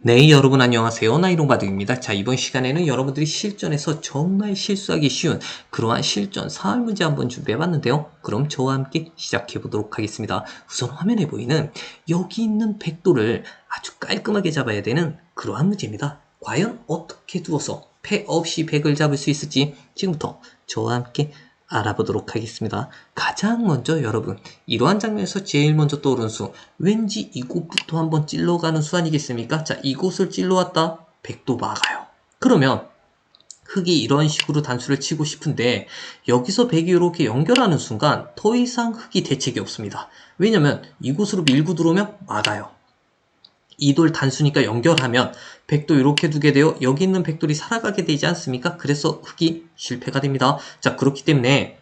네, 여러분 안녕하세요. 나이롱바둑입니다. 자, 이번 시간에는 여러분들이 실전에서 정말 실수하기 쉬운 그러한 실전 사활 문제 한번 준비해 봤는데요. 그럼 저와 함께 시작해 보도록 하겠습니다. 우선 화면에 보이는 여기 있는 백도를 아주 깔끔하게 잡아야 되는 그러한 문제입니다. 과연 어떻게 두어서 패 없이 백을 잡을 수 있을지 지금부터 저와 함께 알아보도록 하겠습니다. 가장 먼저 여러분 이러한 장면에서 제일 먼저 떠오르는 수 왠지 이곳부터 한번 찔러가는 수 아니겠습니까? 자 이곳을 찔러왔다 백도 막아요. 그러면 흙이 이런 식으로 단수를 치고 싶은데 여기서 백이 이렇게 연결하는 순간 더 이상 흙이 대책이 없습니다. 왜냐면 이곳으로 밀고 들어오면 막아요. 이 돌 단수니까 연결하면 백도 이렇게 두게 되어 여기 있는 백돌이 살아가게 되지 않습니까? 그래서 흙이 실패가 됩니다. 자 그렇기 때문에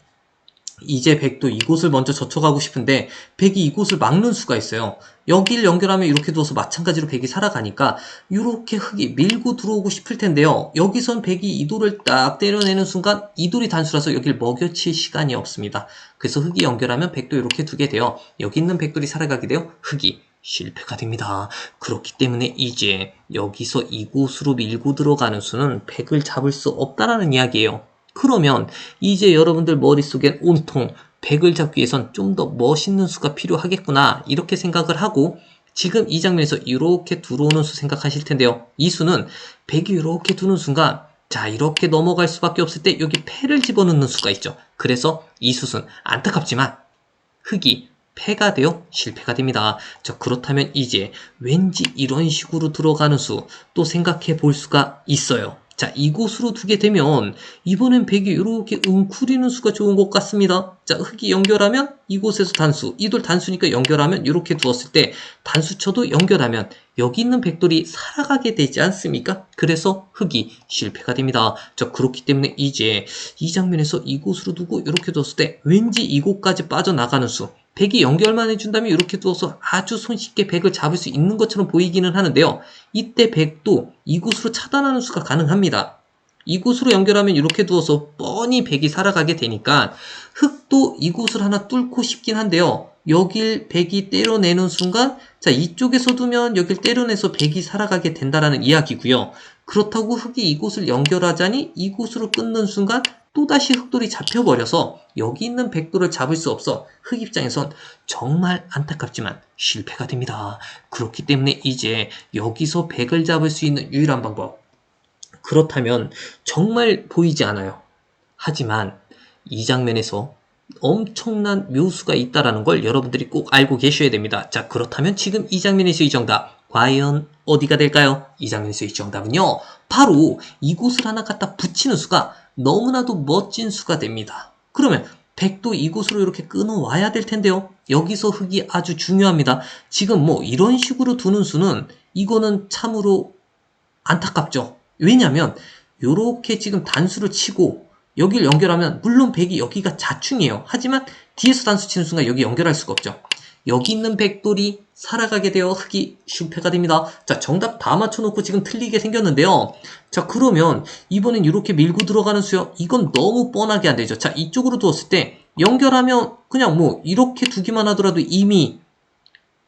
이제 백도 이곳을 먼저 젖혀가고 싶은데 백이 이곳을 막는 수가 있어요. 여기를 연결하면 이렇게 두어서 마찬가지로 백이 살아가니까 이렇게 흙이 밀고 들어오고 싶을 텐데요. 여기선 백이 이 돌을 딱 때려내는 순간 이 돌이 단수라서 여기를 먹여칠 시간이 없습니다. 그래서 흙이 연결하면 백도 이렇게 두게 돼요. 여기 있는 백돌이 살아가게 돼요. 흙이 실패가 됩니다. 그렇기 때문에 이제 여기서 이곳으로 밀고 들어가는 수는 백을 잡을 수 없다라는 이야기예요. 그러면 이제 여러분들 머릿속엔 온통 백을 잡기 위해선 좀 더 멋있는 수가 필요하겠구나 이렇게 생각을 하고 지금 이 장면에서 이렇게 들어오는 수 생각하실 텐데요. 이 수는 백이 이렇게 두는 순간 자 이렇게 넘어갈 수밖에 없을 때 여기 패를 집어넣는 수가 있죠. 그래서 이 수는 안타깝지만 흙이 패가 되어 실패가 됩니다. 자, 그렇다면 이제 왠지 이런 식으로 들어가는 수 또 생각해 볼 수가 있어요. 자, 이곳으로 두게 되면 이번엔 백이 이렇게 웅크리는 수가 좋은 것 같습니다. 자, 흙이 연결하면 이곳에서 단수, 이 돌 단수니까 연결하면 이렇게 두었을 때 단수 쳐도 연결하면 여기 있는 백돌이 살아가게 되지 않습니까? 그래서 흙이 실패가 됩니다. 자, 그렇기 때문에 이제 이 장면에서 이곳으로 두고 이렇게 두었을 때 왠지 이곳까지 빠져나가는 수, 백이 연결만 해준다면 이렇게 두어서 아주 손쉽게 백을 잡을 수 있는 것처럼 보이기는 하는데요. 이때 백도 이곳으로 차단하는 수가 가능합니다. 이곳으로 연결하면 이렇게 두어서 뻔히 백이 살아가게 되니까 흙도 이곳을 하나 뚫고 싶긴 한데요. 여길 백이 때려내는 순간 자 이쪽에서 두면 여길 때려내서 백이 살아가게 된다라는 이야기고요. 그렇다고 흙이 이곳을 연결하자니 이곳으로 끊는 순간 또다시 흙돌이 잡혀버려서 여기 있는 백돌을 잡을 수 없어 흙 입장에선 정말 안타깝지만 실패가 됩니다. 그렇기 때문에 이제 여기서 백을 잡을 수 있는 유일한 방법. 그렇다면 정말 보이지 않아요. 하지만 이 장면에서 엄청난 묘수가 있다라는 걸 여러분들이 꼭 알고 계셔야 됩니다. 자, 그렇다면 지금 이 장면에서 이 정답 과연 어디가 될까요? 이 장면에서 이 정답은요. 바로 이곳을 하나 갖다 붙이는 수가 너무나도 멋진 수가 됩니다. 그러면 백도 이곳으로 이렇게 끊어와야 될 텐데요. 여기서 흙이 아주 중요합니다. 지금 뭐 이런 식으로 두는 수는 이거는 참으로 안타깝죠. 왜냐면 이렇게 지금 단수를 치고 여기를 연결하면 물론 백이 여기가 자충이에요. 하지만 뒤에서 단수 치는 순간 여기 연결할 수가 없죠. 여기 있는 백돌이 살아가게 되어 흙이 실패가 됩니다. 자, 정답 다 맞춰놓고 지금 틀리게 생겼는데요. 자, 그러면 이번엔 이렇게 밀고 들어가는 수요. 이건 너무 뻔하게 안 되죠. 자, 이쪽으로 두었을 때 연결하면 그냥 뭐 이렇게 두기만 하더라도 이미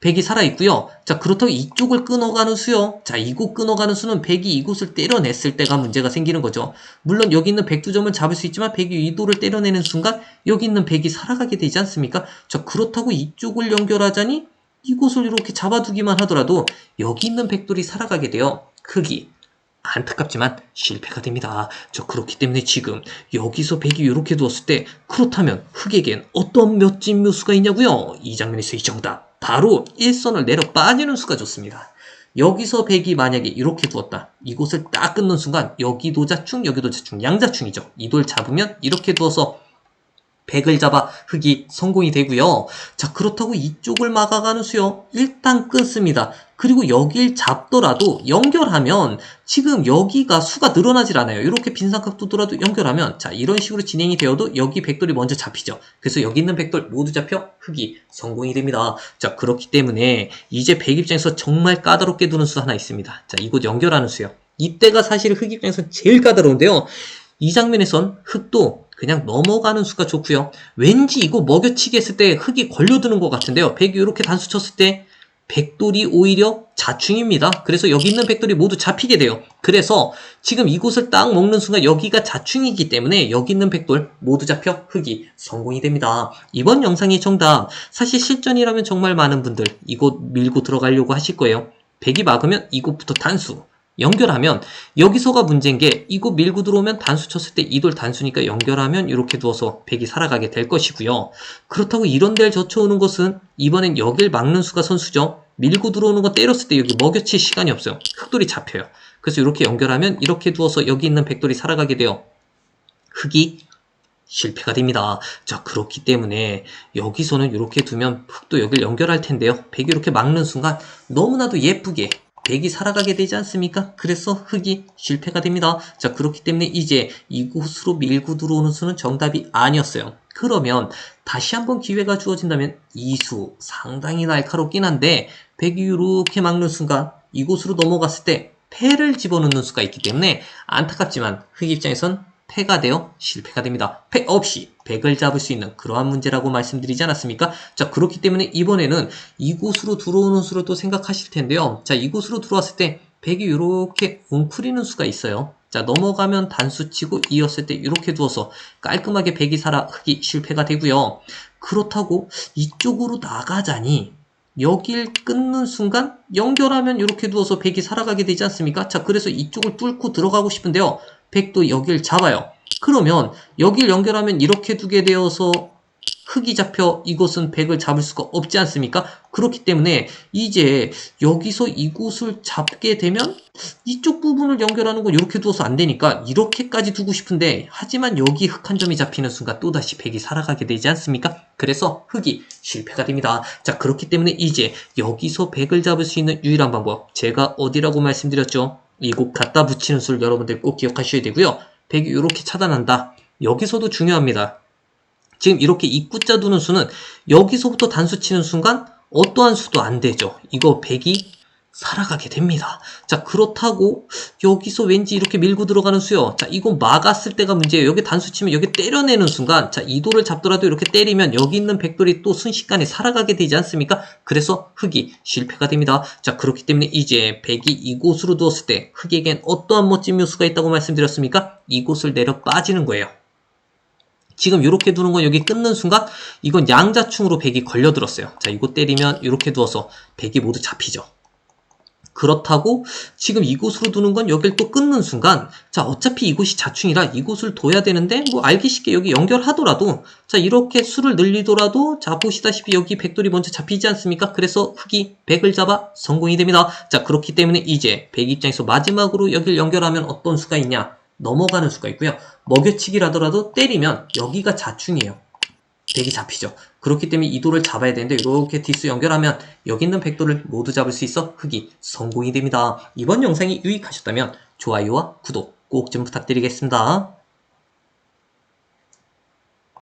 백이 살아있고요. 자, 그렇다고 이쪽을 끊어가는 수요. 자, 이곳 끊어가는 수는 백이 이곳을 때려냈을 때가 문제가 생기는 거죠. 물론 여기 있는 백두점을 잡을 수 있지만 백이 이도를 때려내는 순간 여기 있는 백이 살아가게 되지 않습니까? 자, 그렇다고 이쪽을 연결하자니 이곳을 이렇게 잡아두기만 하더라도 여기 있는 백돌이 살아가게 되어 크기 안타깝지만 실패가 됩니다. 저 그렇기 때문에 지금 여기서 백이 이렇게 두었을 때 그렇다면 흑에겐 어떤 멋진 묘수가 있냐고요? 이 장면에서 이 정답 바로 일선을 내려 빠지는 수가 좋습니다. 여기서 백이 만약에 이렇게 두었다. 이곳을 딱 끊는 순간 여기 도 자충 여기 도 자충 양자충이죠. 이 돌 잡으면 이렇게 두어서 백을 잡아 흙이 성공이 되고요. 자 그렇다고 이쪽을 막아가는 수요. 일단 끊습니다. 그리고 여길 잡더라도 연결하면 지금 여기가 수가 늘어나질 않아요. 이렇게 빈삼각 두더라도 연결하면 자 이런 식으로 진행이 되어도 여기 백돌이 먼저 잡히죠. 그래서 여기 있는 백돌 모두 잡혀 흙이 성공이 됩니다. 자 그렇기 때문에 이제 백 입장에서 정말 까다롭게 두는 수 하나 있습니다. 자 이곳 연결하는 수요. 이때가 사실 흙 입장에서 제일 까다로운데요. 이 장면에선 흙도 그냥 넘어가는 수가 좋고요. 왠지 이거 먹여치기 했을 때 흙이 걸려드는 것 같은데요. 백이 이렇게 단수 쳤을 때 백돌이 오히려 자충입니다. 그래서 여기 있는 백돌이 모두 잡히게 돼요. 그래서 지금 이곳을 딱 먹는 순간 여기가 자충이기 때문에 여기 있는 백돌 모두 잡혀 흑이 성공이 됩니다. 이번 영상의 정답 사실 실전이라면 정말 많은 분들 이곳 밀고 들어가려고 하실 거예요. 백이 막으면 이곳부터 단수 연결하면 여기서가 문제인 게 이거 밀고 들어오면 단수 쳤을 때 이 돌 단수니까 연결하면 이렇게 두어서 백이 살아가게 될 것이고요. 그렇다고 이런 데를 젖혀오는 것은 이번엔 여길 막는 수가 선수죠. 밀고 들어오는 거 때렸을 때 여기 먹여칠 시간이 없어요. 흑돌이 잡혀요. 그래서 이렇게 연결하면 이렇게 두어서 여기 있는 백돌이 살아가게 돼요. 흑이 실패가 됩니다. 자, 그렇기 때문에 여기서는 이렇게 두면 흑도 여길 연결할 텐데요. 백이 이렇게 막는 순간 너무나도 예쁘게 백이 살아가게 되지 않습니까? 그래서 흑이 실패가 됩니다. 자, 그렇기 때문에 이제 이곳으로 밀고 들어오는 수는 정답이 아니었어요. 그러면 다시 한번 기회가 주어진다면 이수 상당히 날카롭긴 한데 백이 이렇게 막는 순간 이곳으로 넘어갔을 때 패를 집어넣는 수가 있기 때문에 안타깝지만 흑 입장에선 패가 되어 실패가 됩니다. 패 없이 백을 잡을 수 있는 그러한 문제라고 말씀드리지 않았습니까? 자, 그렇기 때문에 이번에는 이곳으로 들어오는 수를 또 생각하실 텐데요. 자, 이곳으로 들어왔을 때 백이 이렇게 웅크리는 수가 있어요. 자, 넘어가면 단수 치고 이었을 때 이렇게 두어서 깔끔하게 백이 살아 흑이 실패가 되고요. 그렇다고 이쪽으로 나가자니 여길 끊는 순간 연결하면 이렇게 두어서 백이 살아가게 되지 않습니까? 자, 그래서 이쪽을 뚫고 들어가고 싶은데요. 백도 여길 잡아요. 그러면 여길 연결하면 이렇게 두게 되어서 흙이 잡혀 이곳은 백을 잡을 수가 없지 않습니까? 그렇기 때문에 이제 여기서 이곳을 잡게 되면 이쪽 부분을 연결하는 건 이렇게 두어서 안 되니까 이렇게까지 두고 싶은데 하지만 여기 흙 한 점이 잡히는 순간 또다시 백이 살아가게 되지 않습니까? 그래서 흙이 실패가 됩니다. 자 그렇기 때문에 이제 여기서 백을 잡을 수 있는 유일한 방법 제가 어디라고 말씀드렸죠? 이곳 갖다 붙이는 수를 여러분들 꼭 기억하셔야 되고요. 백이 이렇게 차단한다. 여기서도 중요합니다. 지금 이렇게 입구자 두는 수는 여기서부터 단수 치는 순간 어떠한 수도 안 되죠. 이거 백이 살아가게 됩니다. 자, 그렇다고 여기서 왠지 이렇게 밀고 들어가는 수요. 자, 이건 막았을 때가 문제예요. 여기 단수 치면 여기 때려내는 순간 자, 이 돌을 잡더라도 이렇게 때리면 여기 있는 백돌이 또 순식간에 살아가게 되지 않습니까? 그래서 흑이 실패가 됩니다. 자, 그렇기 때문에 이제 백이 이곳으로 두었을 때 흑에겐 어떠한 멋진 묘수가 있다고 말씀드렸습니까? 이곳을 내려 빠지는 거예요. 지금 이렇게 두는 건 여기 끊는 순간 이건 양자충으로 백이 걸려들었어요. 자, 이거 때리면 이렇게 두어서 백이 모두 잡히죠. 그렇다고 지금 이곳으로 두는 건 여길 또 끊는 순간 자 어차피 이곳이 자충이라 이곳을 둬야 되는데 뭐 알기 쉽게 여기 연결하더라도 자 이렇게 수를 늘리더라도 자 보시다시피 여기 백돌이 먼저 잡히지 않습니까? 그래서 흑이 백을 잡아 성공이 됩니다. 자 그렇기 때문에 이제 백 입장에서 마지막으로 여길 연결하면 어떤 수가 있냐 넘어가는 수가 있고요. 먹여치기라더라도 때리면 여기가 자충이에요. 백이 잡히죠. 그렇기 때문에 이 돌을 잡아야 되는데 이렇게 뒷수 연결하면 여기 있는 백돌을 모두 잡을 수 있어 흑이 성공이 됩니다. 이번 영상이 유익하셨다면 좋아요와 구독 꼭 좀 부탁드리겠습니다.